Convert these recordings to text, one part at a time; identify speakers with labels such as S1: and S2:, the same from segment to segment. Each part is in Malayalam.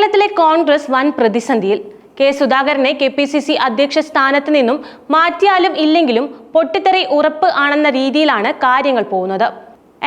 S1: കേരളത്തിലെ കോൺഗ്രസ് വൻ പ്രതിസന്ധിയിൽ കെ സുധാകരനെ കെ പി സി സി അധ്യക്ഷ സ്ഥാനത്ത് നിന്നും മാറ്റിയാലും ഇല്ലെങ്കിലും പൊട്ടിത്തെറി ഉറപ്പ് ആണെന്ന രീതിയിലാണ് കാര്യങ്ങൾ പോകുന്നത്.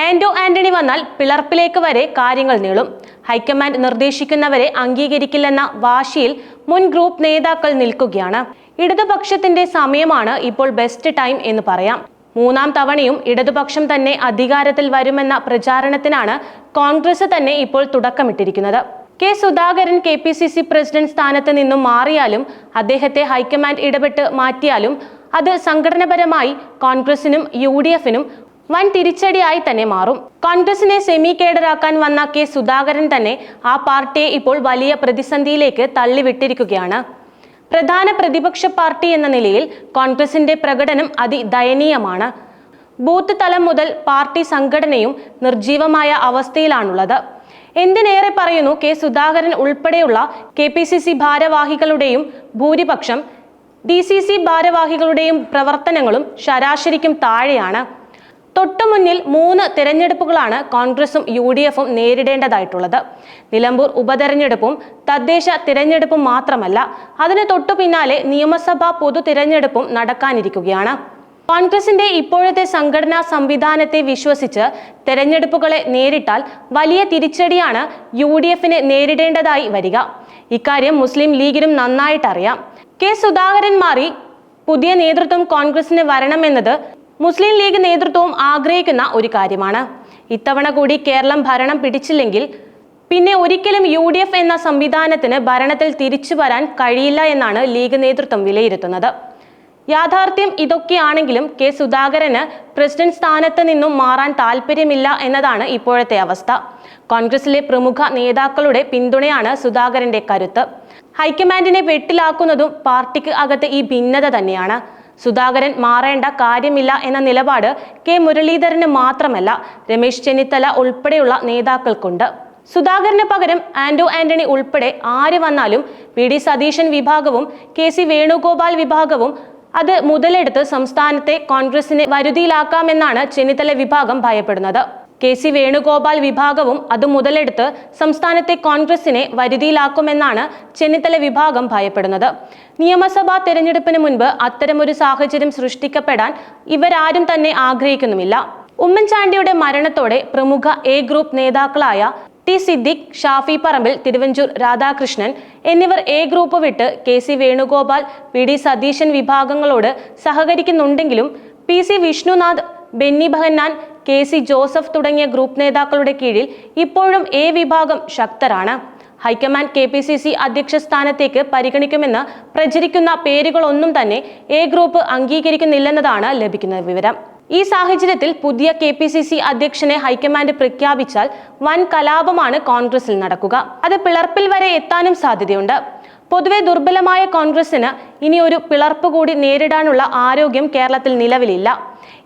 S1: ആന്റോ ആന്റണി വന്നാൽ പിളർപ്പിലേക്ക് വരെ കാര്യങ്ങൾ നീളും. ഹൈക്കമാൻഡ് നിർദ്ദേശിക്കുന്നവരെ അംഗീകരിക്കില്ലെന്ന വാശിയിൽ മുൻ ഗ്രൂപ്പ് നേതാക്കൾ നിൽക്കുകയാണ്. ഇടതുപക്ഷത്തിന്റെ സമയമാണ് ഇപ്പോൾ ബെസ്റ്റ് ടൈം എന്ന് പറയാം. മൂന്നാം തവണയും ഇടതുപക്ഷം തന്നെ അധികാരത്തിൽ വരുമെന്ന പ്രചാരണത്തിനാണ് കോൺഗ്രസ് തന്നെ ഇപ്പോൾ തുടക്കമിട്ടിരിക്കുന്നത്. K Sudhakaran K P C C president സ്ഥാനത്ത് നിന്നും മാറിയാലും അദ്ദേഹത്തെ ഹൈക്കമാൻഡ് ഇടപെട്ട് മാറ്റിയാലും അത് സംഘടനപരമായി കോൺഗ്രസിനും യു ഡി എഫിനും വൻ തിരിച്ചടിയായി തന്നെ മാറും. കോൺഗ്രസിനെ സെമി കേഡറാക്കാൻ വന്ന കെ സുധാകരൻ തന്നെ ആ പാർട്ടിയെ ഇപ്പോൾ വലിയ പ്രതിസന്ധിയിലേക്ക് തള്ളിവിട്ടിരിക്കുകയാണ്. പ്രധാന പ്രതിപക്ഷ പാർട്ടി എന്ന നിലയിൽ കോൺഗ്രസിന്റെ പ്രകടനം അതിദയനീയമാണ്. ബൂത്ത് തലം മുതൽ പാർട്ടി സംഘടനയും നിർജീവമായ അവസ്ഥയിലാണുള്ളത്. എന്തിനേറെ പറയുന്നു കെ സുധാകരൻ ഉൾപ്പെടെയുള്ള കെ പി സി സി ഭാരവാഹികളുടെയും ഭൂരിപക്ഷം ഡി സി സി ഭാരവാഹികളുടെയും പ്രവർത്തനങ്ങളും ശരാശരിക്കും താഴെയാണ്. തൊട്ടുമുന്നിൽ മൂന്ന് തിരഞ്ഞെടുപ്പുകളാണ് കോൺഗ്രസും യു ഡി എഫും നേരിടേണ്ടതായിട്ടുള്ളത്. നിലമ്പൂർ ഉപതെരഞ്ഞെടുപ്പും തദ്ദേശ തിരഞ്ഞെടുപ്പും മാത്രമല്ല അതിന് തൊട്ടു പിന്നാലെ നിയമസഭാ പൊതു തിരഞ്ഞെടുപ്പും നടക്കാനിരിക്കുകയാണ്. കോൺഗ്രസിന്റെ ഇപ്പോഴത്തെ സംഘടനാ സംവിധാനത്തെ വിശ്വസിച്ച് തെരഞ്ഞെടുപ്പുകളെ നേരിട്ടാൽ വലിയ തിരിച്ചടിയാണ് യു ഡി എഫിന് നേരിടേണ്ടതായി വരിക. ഇക്കാര്യം മുസ്ലിം ലീഗിനും നന്നായിട്ടറിയാം കെ സുധാകരൻ മാറി പുതിയ നേതൃത്വം കോൺഗ്രസിന് വരണമെന്നത് മുസ്ലിം ലീഗ് നേതൃത്വവും ആഗ്രഹിക്കുന്ന ഒരു കാര്യമാണ്. ഇത്തവണ കൂടി കേരളം ഭരണം പിടിച്ചില്ലെങ്കിൽ പിന്നെ ഒരിക്കലും യു ഡി എഫ് എന്ന സംവിധാനത്തിന് ഭരണത്തിൽ തിരിച്ചു വരാൻ കഴിയില്ല എന്നാണ് ലീഗ് നേതൃത്വം വിലയിരുത്തുന്നത്. യാഥാർത്ഥ്യം ഇതൊക്കെയാണെങ്കിലും കെ സുധാകരന് പ്രസിഡന്റ് സ്ഥാനത്ത് നിന്നും മാറാൻ താല്പര്യമില്ല എന്നതാണ് ഇപ്പോഴത്തെ അവസ്ഥ. കോൺഗ്രസിലെ പ്രമുഖ നേതാക്കളുടെ പിന്തുണയാണ് സുധാകരന്റെ കരുത്ത്. ഹൈക്കമാൻഡിനെ വെട്ടിലാക്കുന്നതും പാർട്ടിക്ക് അകത്ത് ഈ ഭിന്നത തന്നെയാണ്. സുധാകരൻ മാറേണ്ട കാര്യമില്ല എന്ന നിലപാട് കെ മുരളീധരന് മാത്രമല്ല രമേശ് ചെന്നിത്തല ഉൾപ്പെടെയുള്ള നേതാക്കൾക്കുണ്ട്. സുധാകരന് പകരം ആന്റോ ആന്റണി ഉൾപ്പെടെ ആര് വന്നാലും വി ഡി സതീശൻ വിഭാഗവും കെ സി വേണുഗോപാൽ വിഭാഗവും അത് മുതലെടുത്ത് സംസ്ഥാനത്തെ കോൺഗ്രസിനെ വരുതിയിലാക്കാമെന്നാണ് ചെന്നിത്തല വിഭാഗം ഭയപ്പെടുന്നത്. കെ സി വേണുഗോപാൽ വിഭാഗവും അത് മുതലെടുത്ത് സംസ്ഥാനത്തെ കോൺഗ്രസിനെ വരുതിയിലാക്കുമെന്നാണ് ചെന്നിത്തല വിഭാഗം ഭയപ്പെടുന്നത്. നിയമസഭാ തെരഞ്ഞെടുപ്പിന് മുൻപ് അത്തരമൊരു സാഹചര്യം സൃഷ്ടിക്കപ്പെടാൻ ഇവരാരും തന്നെ ആഗ്രഹിക്കുന്നുമില്ല. ഉമ്മൻചാണ്ടിയുടെ മരണത്തോടെ പ്രമുഖ എ ഗ്രൂപ്പ് നേതാക്കളായ ടി സിദ്ദിഖ് ഷാഫി പറമ്പിൽ തിരുവഞ്ചൂർ രാധാകൃഷ്ണൻ എന്നിവർ എ ഗ്രൂപ്പ് വിട്ട് K C Venugopal P D Satheesan വിഭാഗങ്ങളോട് സഹകരിക്കുന്നുണ്ടെങ്കിലും P C Vishnunath Benny Behanan K C Joseph തുടങ്ങിയ ഗ്രൂപ്പ് നേതാക്കളുടെ കീഴിൽ ഇപ്പോഴും എ വിഭാഗം ശക്തരാണ്. High command K P C C അധ്യക്ഷ സ്ഥാനത്തേക്ക് പരിഗണിക്കുമെന്ന് പ്രചരിക്കുന്ന പേരുകളൊന്നും തന്നെ എ ഗ്രൂപ്പ് അംഗീകരിക്കുന്നില്ലെന്നതാണ് ലഭിക്കുന്ന വിവരം. ഈ സാഹചര്യത്തിൽ പുതിയ കെ പി സി സി അധ്യക്ഷനെ ഹൈക്കമാൻഡ് പ്രഖ്യാപിച്ചാൽ വൻ കലാപമാണ് കോൺഗ്രസിൽ നടക്കുക. അത് പിളർപ്പിൽ വരെ എത്താനും സാധ്യതയുണ്ട്. പൊതുവെ ദുർബലമായ കോൺഗ്രസിന് ഇനി ഒരു പിളർപ്പ് കൂടി നേരിടാനുള്ള ആരോഗ്യം കേരളത്തിൽ നിലവിലില്ല.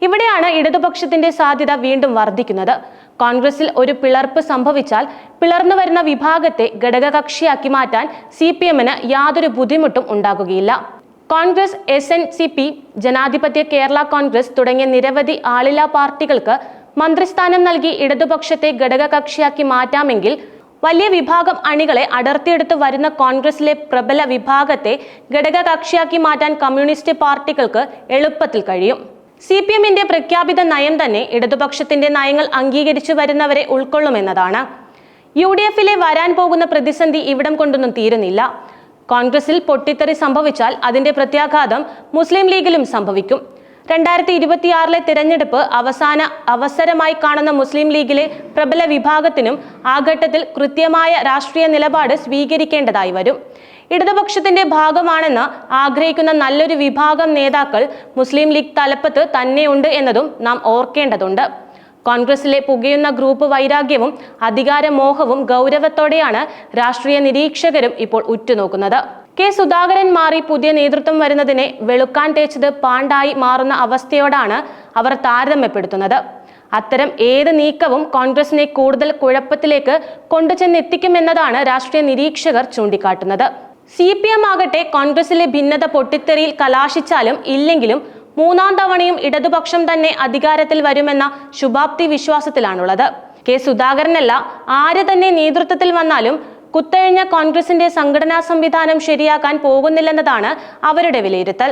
S1: ഇവിടെയാണ് ഇടതുപക്ഷത്തിന്റെ സാധ്യത വീണ്ടും വർദ്ധിക്കുന്നത്. കോൺഗ്രസിൽ ഒരു പിളർപ്പ് സംഭവിച്ചാൽ പിളർന്നു വരുന്ന വിഭാഗത്തെ ഘടകകക്ഷിയാക്കി മാറ്റാൻ സി പി എമ്മിന് യാതൊരു ബുദ്ധിമുട്ടും ഉണ്ടാകുകയില്ല. Congress S N C P ജനാധിപത്യ കേരള കോൺഗ്രസ് തുടങ്ങിയ നിരവധി ആളില്ലാ പാർട്ടികൾക്ക് മന്ത്രിസ്ഥാനം നൽകി ഇടതുപക്ഷത്തെ ഘടകകക്ഷിയാക്കി മാറ്റാമെങ്കിൽ വലിയ വിഭാഗം അണികളെ അടർത്തിയെടുത്ത് വരുന്ന കോൺഗ്രസിലെ പ്രബല വിഭാഗത്തെ ഘടകകക്ഷിയാക്കി മാറ്റാൻ കമ്മ്യൂണിസ്റ്റ് പാർട്ടികൾക്ക് എളുപ്പത്തിൽ കഴിയും. സി പി എമ്മിന്റെ പ്രഖ്യാപിത നയം തന്നെ ഇടതുപക്ഷത്തിന്റെ നയങ്ങൾ അംഗീകരിച്ചു വരുന്നവരെ ഉൾക്കൊള്ളുമെന്നതാണ്. യു ഡി എഫിലെ വരാൻ പോകുന്ന പ്രതിസന്ധി ഇവിടം കൊണ്ടൊന്നും തീരുന്നില്ല. കോൺഗ്രസിൽ പൊട്ടിത്തെറി സംഭവിച്ചാൽ അതിന്റെ പ്രത്യാഘാതം മുസ്ലിം ലീഗിലും സംഭവിക്കും. രണ്ടായിരത്തി ഇരുപത്തിയാറിലെ തിരഞ്ഞെടുപ്പ് അവസാന അവസരമായി കാണുന്ന മുസ്ലിം ലീഗിലെ പ്രബല വിഭാഗത്തിനും ആ ഘട്ടത്തിൽ കൃത്യമായ രാഷ്ട്രീയ നിലപാട് സ്വീകരിക്കേണ്ടതായി വരും. ഇടതുപക്ഷത്തിന്റെ ഭാഗമാണെന്ന് ആഗ്രഹിക്കുന്ന നല്ലൊരു വിഭാഗം നേതാക്കൾ മുസ്ലിം ലീഗ് തലപ്പത്ത് തന്നെയുണ്ട് എന്നതും നാം ഓർക്കേണ്ടതുണ്ട്. കോൺഗ്രസിലെ പുകയുന്ന ഗ്രൂപ്പ് വൈരാഗ്യവും അധികാരമോഹവും ഗൗരവത്തോടെയാണ് രാഷ്ട്രീയ നിരീക്ഷകരും ഇപ്പോൾ ഉറ്റുനോക്കുന്നത്. കെ സുധാകരൻ മാറി പുതിയ നേതൃത്വം വരുന്നതിനെ വെളുക്കാൻ തേച്ചത് പാണ്ടായി മാറുന്ന അവസ്ഥയോടാണ് അവർ താരതമ്യപ്പെടുത്തുന്നത്. അത്തരം ഏത് നീക്കവും കോൺഗ്രസിനെ കൂടുതൽ കുഴപ്പത്തിലേക്ക് കൊണ്ടുചെന്നെത്തിക്കുമെന്നതാണ് രാഷ്ട്രീയ നിരീക്ഷകർ ചൂണ്ടിക്കാട്ടുന്നത്. സി പി എം ആകട്ടെ കോൺഗ്രസിലെ ഭിന്നത പൊട്ടിത്തെറിയിൽ കലാശിച്ചാലും ഇല്ലെങ്കിലും മൂന്നാം തവണയും ഇടതുപക്ഷം തന്നെ അധികാരത്തിൽ വരുമെന്ന ശുഭാപ്തി വിശ്വാസത്തിലാണുള്ളത്. കെ സുധാകരനല്ല ആര് തന്നെ നേതൃത്വത്തിൽ വന്നാലും കുത്തഴിഞ്ഞ കോൺഗ്രസിന്റെ സംഘടനാ സംവിധാനം ശരിയാക്കാൻ പോകുന്നില്ലെന്നതാണ് അവരുടെ വിലയിരുത്തൽ.